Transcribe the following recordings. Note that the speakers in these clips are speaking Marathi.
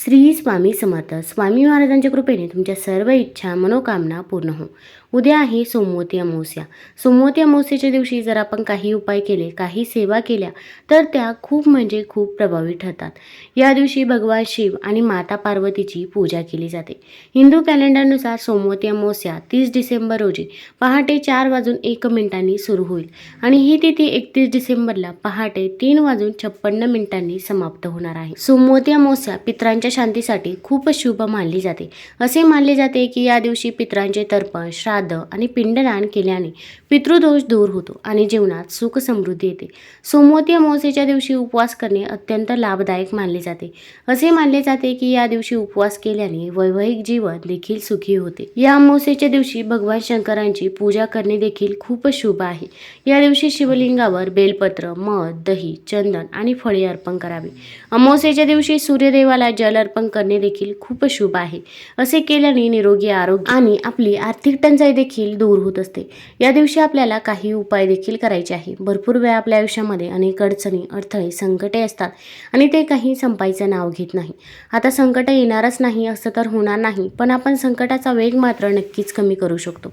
श्री स्वामी समर्थ. स्वामी महाराजांच्या कृपेने तुमच्या सर्व इच्छा मनोकामना पूर्ण हो. उद्या आहे सोमवती अमावस्या. सोमवती अमावस्याच्या दिवशी जर आपण काही उपाय केले काही सेवा केल्या तर त्या खूप म्हणजे खूप प्रभावी ठरतात. या दिवशी भगवान शिव आणि माता पार्वतीची पूजा केली जाते. हिंदू कॅलेंडरनुसार सोमवती अमावस्या तीस डिसेंबर रोजी पहाटे चार वाजून एक मिनिटांनी सुरू होईल आणि ही तिथी एकतीस डिसेंबरला पहाटे तीन वाजून छप्पन्न मिनिटांनी समाप्त होणार आहे. सोमवती अमावस्या पित्रांच्या शांतीसाठी खूप शुभ मानली जाते. असे मानले जाते की या दिवशी पित्रांचे तर्पण श्राद्ध आणि पिंडदान केल्याने पितृदोष दूर होतो आणि जीवनात सुख समृद्धी येते. सोमवती अमावस्येच्या दिवशी उपवास करणे अत्यंत लाभदायक मानले जाते. असे मानले जाते की या दिवशी उपवास केल्याने वैवाहिक जीवन देखील सुखी होते. या अमावस्येच्या दिवशी भगवान शंकरांची पूजा करणे देखील खूप शुभ आहे. या दिवशी शिवलिंगावर बेलपत्र मध दही चंदन आणि फळे अर्पण करावे. अमावस्येच्या दिवशी सूर्यदेवाला जल अर्पण करणे देखील खूप शुभ आहे. असे केल्याने निरोगी आरोग्य आणि आपली आर्थिक टंचाई देखील दूर होत असते. या दिवशी आपल्याला काही उपाय देखील करायचे आहे. भरपूर वेळा आपल्या आयुष्यामध्ये अनेक अडचणी अडथळे संकटे असतात आणि ते काही संपायचं नाव घेत नाही. आता संकट येणारच नाही असं तर होणार नाही पण आपण संकटाचा वेग मात्र नक्कीच कमी करू शकतो.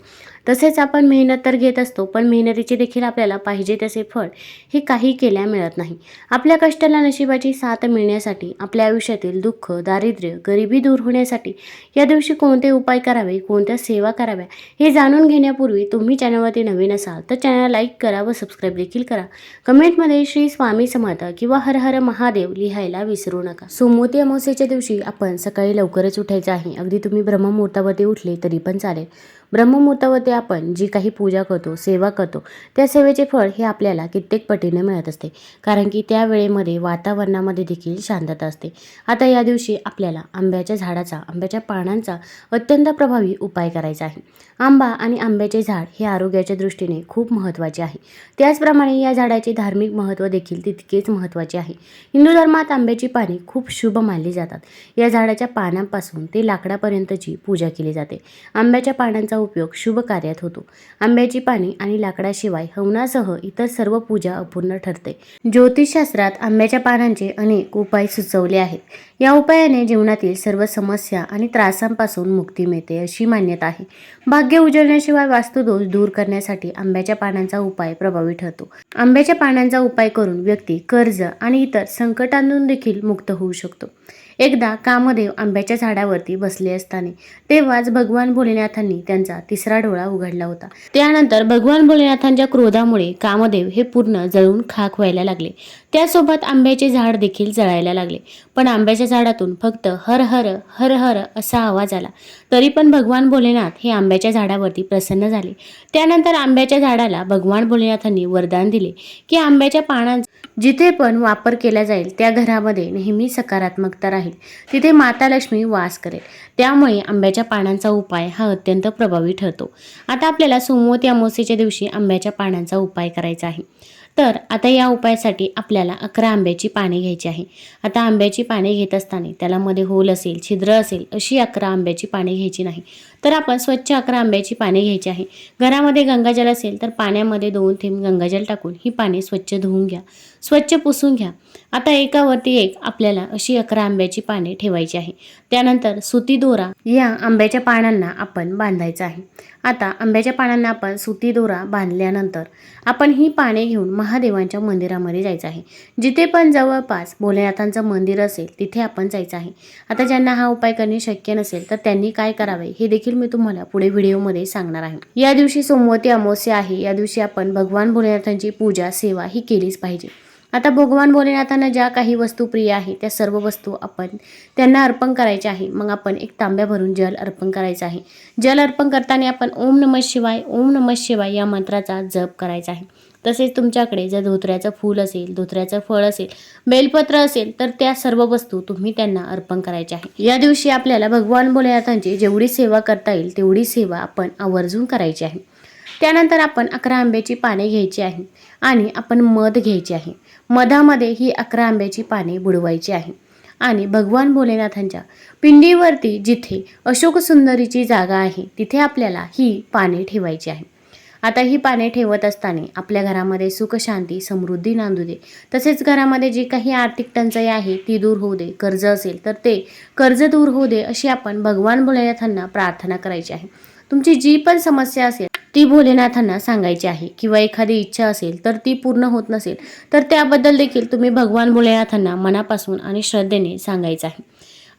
तसेच आपण मेहनत तर घेत असतो पण मेहनतीचे देखील आपल्याला पाहिजे तसे फळ हे काही केल्या मिळत नाही. आपल्या कष्टाला नशिबाची साथ मिळण्यासाठी आपल्या आयुष्यातील दुःख दारिद्र्य गरिबी दूर होण्यासाठी या दिवशी कोणते उपाय करावे कोणत्या सेवा कराव्या हे जाणून घेण्यापूर्वी तुम्ही चॅनलवरती नवीन असाल तर चॅनल लाईक करा व सबस्क्राईब देखील करा. कमेंटमध्ये श्री स्वामी समर्थ किंवा हर हर महादेव लिहायला विसरू नका. सोमवती अमावस्येच्या दिवशी आपण सकाळी लवकरच उठायचं आहे. अगदी तुम्ही ब्रह्ममुहूर्तावरती उठले तरी पण चालेल. ब्रह्ममुहूर्तावरती आपण जी काही पूजा करतो सेवा करतो त्या सेवेचे फळ हे आपल्याला कित्येक पटीने मिळत असते. कारण की त्या वेळेमध्ये वातावरणामध्ये देखील शांतता असते. आता या दिवशी आपल्याला आंब्याच्या झाडाचा आंब्याच्या पानांचा अत्यंत प्रभावी उपाय करायचा आहे. आंबा आणि आंब्याचे झाड हे आरोग्याच्या दृष्टीने खूप महत्त्वाचे आहे. त्याचप्रमाणे या झाडाचे धार्मिक महत्त्व देखील तितकेच महत्त्वाचे आहे. हिंदू धर्मात आंब्याची पाने खूप शुभ मानली जातात. या झाडाच्या पानांपासून ते लाकडापर्यंतची पूजा केली जाते. आंब्याच्या पानांचा उपयोग शुभ कार्यात होतो. आंब्याची पाने आणि लाकडाशिवाय हवनासह इतर सर्व पूजा अपूर्ण ठरते. ज्योतिषशास्त्रात आंब्याच्या पानांचे अनेक उपाय सुचवले आहेत. या उपायाने जीवनातील सर्व समस्या आणि त्रासांपासून मुक्ती मिळते अशी मान्यता आहे. भाग्य उजळण्याशिवाय वास्तुदोष दूर करण्यासाठी आंब्याच्या पानांचा उपाय प्रभावी ठरतो. आंब्याच्या पानांचा उपाय करून व्यक्ती कर्ज आणि इतर संकटांतून देखील मुक्त होऊ शकतो. एकदा कामदेव आंब्याच्या झाडावरती बसले असताना तेव्हाच भगवान भोलेनाथांनी त्यांचा तिसरा डोळा उघडला होता. त्यानंतर भगवान भोलेनाथांच्या क्रोधामुळे कामदेव हे पूर्ण जळून खाक व्हायला लागले. त्यासोबत आंब्याचे झाड देखील जळायला लागले. पण आंब्याच्या झाडातून फक्त हर हर हर हर असा आवाज आला. तरी पण भगवान भोलेनाथ हे आंब्याच्या झाडावरती प्रसन्न झाले. त्यानंतर आंब्याच्या झाडाला भगवान भोलेनाथांनी वरदान दिले की आंब्याच्या पानांचा जिथे पण वापर केला जाईल त्या घरामध्ये नेहमी सकारात्मकता राहील. तिथे माता लक्ष्मी वास करेल. त्यामुळे आंब्याच्या पानांचा उपाय हा अत्यंत प्रभाव ठरतो. आता आपल्याला सोमवती अमावस्येच्या दिवशी आंब्याच्या पानांचा उपाय करायचा आहे. तर आता या उपायासाठी आपल्याला अकरा आंब्याची पाने घ्यायची आहे. आता आंब्याची पाने घेत असताना त्याला मध्ये होल असेल छिद्र असेल अशी अकरा आंब्याची पाने घ्यायची नाही. तर आपण स्वच्छ अकरा आंब्याची पाने घ्यायची आहे. घरामध्ये गंगाजल असेल तर पाण्यामध्ये दोन थेंब गंगाजल टाकून ही पाने स्वच्छ धुवून घ्या. स्वच्छ पुसून घ्या. आता एकावरती एक आपल्याला अशी अकरा आंब्याची पाने ठेवायची आहे. त्यानंतर सुती दोरा या आंब्याच्या पानांना आपण बांधायचं आहे. आता आंब्याच्या पानांना आपण सुती दोरा बांधल्यानंतर आपण ही पाने घेऊन महादेवांच्या मंदिरामध्ये जायचं आहे. जिथे पण जवळपास भोलेनाथांचं मंदिर असेल तिथे आपण जायचं आहे. आता ज्यांना हा उपाय करणे शक्य नसेल तर त्यांनी काय करावे हे देखील मी तुम्हाला पुढे व्हिडिओमध्ये सांगणार आहे. या दिवशी सोमवती अमावस्या आहे. या दिवशी आपण भगवान भोलेनाथांची पूजा सेवा ही केलीच पाहिजे. आता भगवान भोलेनाथांना ज्या काही वस्तू प्रिय आहे त्या सर्व वस्तू आपण त्यांना अर्पण करायच्या आहे. मग आपण एक तांब्या भरून जल अर्पण करायचं आहे. जल अर्पण करताना आपण ओम नमः शिवाय ओम नमः शिवाय या मंत्राचा जप करायचा आहे. तसेच तुमच्याकडे जर धोत्र्याचं फूल असेल धोत्र्याचं फळ असेल बेलपत्र असेल तर त्या सर्व वस्तू तुम्ही त्यांना अर्पण करायच्या आहे. या दिवशी आपल्याला भगवान भोलेनाथांची जेवढी सेवा करता येईल तेवढी सेवा आपण आवर्जून करायची आहे. त्यानंतर आपण अकरा आंब्याची पाने घ्यायची आहे आणि आपण मध घ्यायची आहे. मधामध्ये ही अकरा आंब्याची पाने बुडवायची आहे आणि भगवान भोलेनाथांच्या पिंडीवरती जिथे अशोक सुंदरीची जागा आहे तिथे आपल्याला ही पाने ठेवायची आहे. आता ही पाने ठेवत असताना आपल्या घरामध्ये सुख शांती समृद्धी नांदू दे. तसेच घरामध्ये जी काही आर्थिक टंचाई आहे ती दूर होऊ दे. कर्ज असेल तर ते कर्ज दूर होऊ दे अशी आपण भगवान भोलेनाथांना प्रार्थना करायची आहे. तुमची जी पण समस्या असेल ती भोलेनाथांना सांगायची आहे. किंवा एखादी इच्छा असेल तर ती पूर्ण होत नसेल तर त्याबद्दल देखील तुम्ही भगवान भोलेनाथांना मनापासून आणि श्रद्धेने सांगायचं आहे.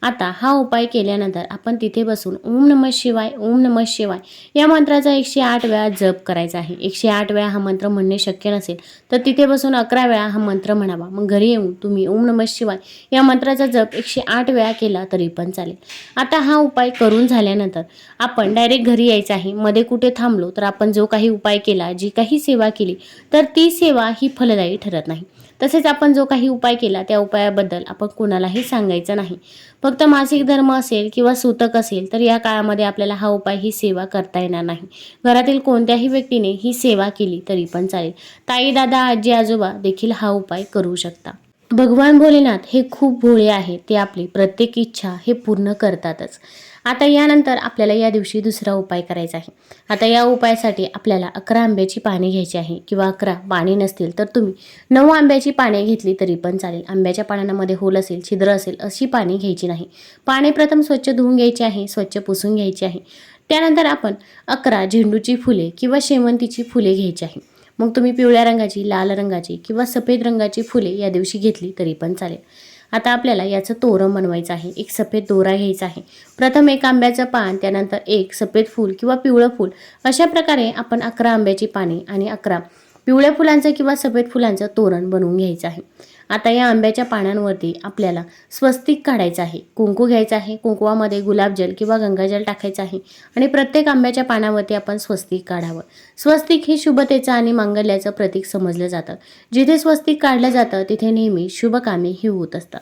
आता हा उपाय केल्यानंतर आपण तिथे बसून ओम नमः शिवाय ओम नमः शिवाय या मंत्राचा एकशे आठ वेळा जप करायचा आहे. एकशे आठ वेळा हा मंत्र म्हणणे शक्य नसेल तर तिथे बसून अकरा वेळा हा मंत्र म्हणावा. मग घरी येऊन तुम्ही ओम नमः शिवाय या मंत्राचा जप एकशे आठ वेळा केला तरी पण चालेल. आता हा उपाय करून झाल्यानंतर आपण डायरेक्ट घरी यायचं आहे. मध्ये कुठे थांबलो तर आपण जो काही उपाय केला जी काही सेवा केली तर ती सेवा ही फलदायी ठरत नाही. तसेच आपण जो काही उपाय केला त्या उपायाबद्दल आपण कोणालाही सांगायचं नाही. फक्त मासिक धर्म असेल किंवा सूतक असेल तर या काळामध्ये आपल्याला हा उपाय ही सेवा करता येणार नाही. घरातील कोणत्याही व्यक्तीने ही सेवा केली तरी पण चालेल. ताई दादा आजी आजोबा देखील हा उपाय करू शकता. भगवान भोलेनाथ हे खूप भोळे आहेत ते आपली प्रत्येक इच्छा हे पूर्ण करतातच. आता यानंतर आपल्याला या दिवशी दुसरा उपाय करायचा आहे. आता या उपायासाठी आपल्याला अकरा आंब्याची पाने घ्यायची आहे किंवा अकरा पाने नसतील तर तुम्ही नऊ आंब्याची पाने घेतली तरी पण चालेल. आंब्याच्या पानांमध्ये होल असेल छिद्र असेल अशी पाने घ्यायची नाही. पाने प्रथम स्वच्छ धुवून घ्यायची आहे स्वच्छ पुसून घ्यायची आहे. त्यानंतर आपण अकरा झेंडूची फुले किंवा शेवंतीची फुले घ्यायची आहे. मग तुम्ही पिवळ्या रंगाची लाल रंगाची किंवा सफेद रंगाची फुले या दिवशी घेतली तरी पण चालेल. आता आपल्याला याचं तोरण बनवायचं आहे. एक सफेद दोरा घ्यायचा आहे. प्रथम एक आंब्याचं पान त्यानंतर एक सफेद फूल किंवा पिवळं फूल. अशा प्रकारे आपण अकरा आंब्याची पाने आणि अकरा पिवळ्या फुलांचं किंवा सफेद फुलांचं तोरण बनवून घ्यायचं आहे. आता या आंब्याच्या पानांवरती आपल्याला स्वस्तिक काढायचं आहे. कुंकू घ्यायचं आहे. कुंकवामध्ये गुलाबजल किंवा गंगाजल टाकायचं आहे. आणि प्रत्येक आंब्याच्या पानावरती आपण स्वस्तिक काढावं. स्वस्तिक हे शुभतेचं आणि मांगल्याचं प्रतीक समजलं जातं. जिथे स्वस्तिक काढलं जातं तिथे नेहमी शुभकामे ही होत असतात.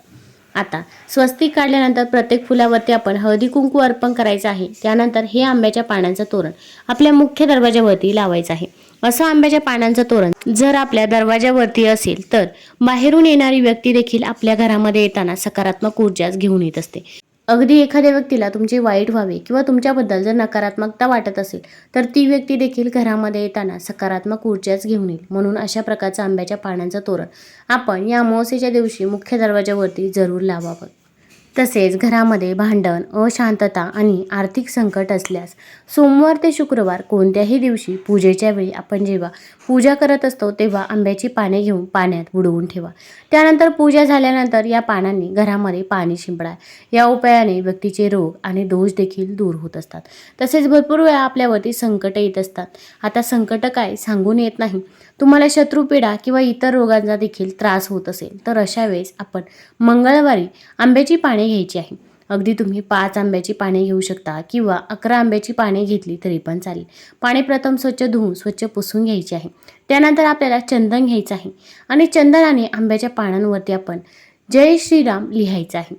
आता स्वस्तिक काढल्यानंतर प्रत्येक फुलावरती आपण हळदी कुंकू अर्पण करायचं आहे. त्यानंतर हे आंब्याच्या पानांचं तोरण आपल्या मुख्य दरवाजावरती लावायचं आहे. असं आंब्याच्या पानांचं तोरण जर आपल्या दरवाजावरती असेल तर बाहेरून येणारी व्यक्ती देखील आपल्या घरामध्ये येताना सकारात्मक ऊर्जाच घेऊन येत असते. अगदी एखाद्या व्यक्तीला तुमचे वाईट व्हावे किंवा तुमच्याबद्दल जर नकारात्मकता वाटत असेल तर ती व्यक्ती देखील घरामध्ये येताना सकारात्मक ऊर्जाच घेऊन येईल. म्हणून अशा प्रकारचं आंब्याच्या पानांचं तोरण आपण या अमावस्येच्या दिवशी मुख्य दरवाजावरती जरूर लावावं. तसेच घरामध्ये भांडण अशांतता आणि आर्थिक संकट असल्यास सोमवार ते शुक्रवार कोणत्याही दिवशी पूजेच्या वेळी आपण जेव्हा पूजा करत असतो तेव्हा आंब्याची पाने घेऊन पाण्यात बुडवून ठेवा. त्यानंतर पूजा झाल्यानंतर या पानांनी घरामध्ये पाणी शिंपडा या उपायाने व्यक्तीचे रोग आणि दोष देखील दूर होत असतात. तसेच भरपूर वेळा आपल्यावरती संकट येत असतात. आता संकट काय सांगून येत नाही. तुम्हाला शत्रुपीडा किंवा इतर रोगांचा देखील त्रास होत असेल तर अशा वेळेस आपण मंगळवारी आंब्याची पाने घ्यायची आहे. अगदी तुम्ही पाच आंब्याची पाने घेऊ शकता किंवा अकरा आंब्याची पाने घेतली तरी पण चालेल. पाने प्रथम स्वच्छ धुवून स्वच्छ पुसून घ्यायची आहे. त्यानंतर आपल्याला चंदन घ्यायचं आहे आणि चंदनाने आंब्याच्या पानांवरती आपण जय श्रीराम लिहायचं आहे.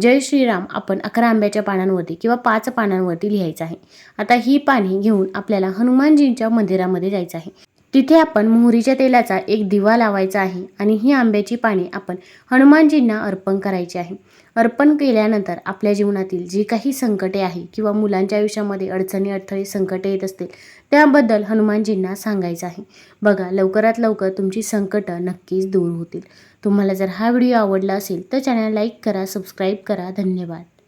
जय श्रीराम आपण अकरा आंब्याच्या पानांवरती किंवा पाच पानांवरती लिहायचं आहे. आता ही पाने घेऊन आपल्याला हनुमानजींच्या मंदिरामध्ये जायचं आहे. तिथे आपण मोहरीच्या तेलाचा एक दिवा लावायचा आहे आणि ही आंब्याची पाने आपण हनुमानजींना अर्पण करायची आहे. अर्पण केल्यानंतर आपल्या जीवनातील जी काही संकटे आहे किंवा मुलांच्या आयुष्यामध्ये अडचणी अडथळे संकटे येत असतील त्याबद्दल हनुमानजींना सांगायचं आहे. बघा लवकरात लवकर तुमची संकटं नक्कीच दूर होतील. तुम्हाला जर हा व्हिडिओ आवडला असेल तर चॅनल लाईक करा सबस्क्राईब करा. धन्यवाद.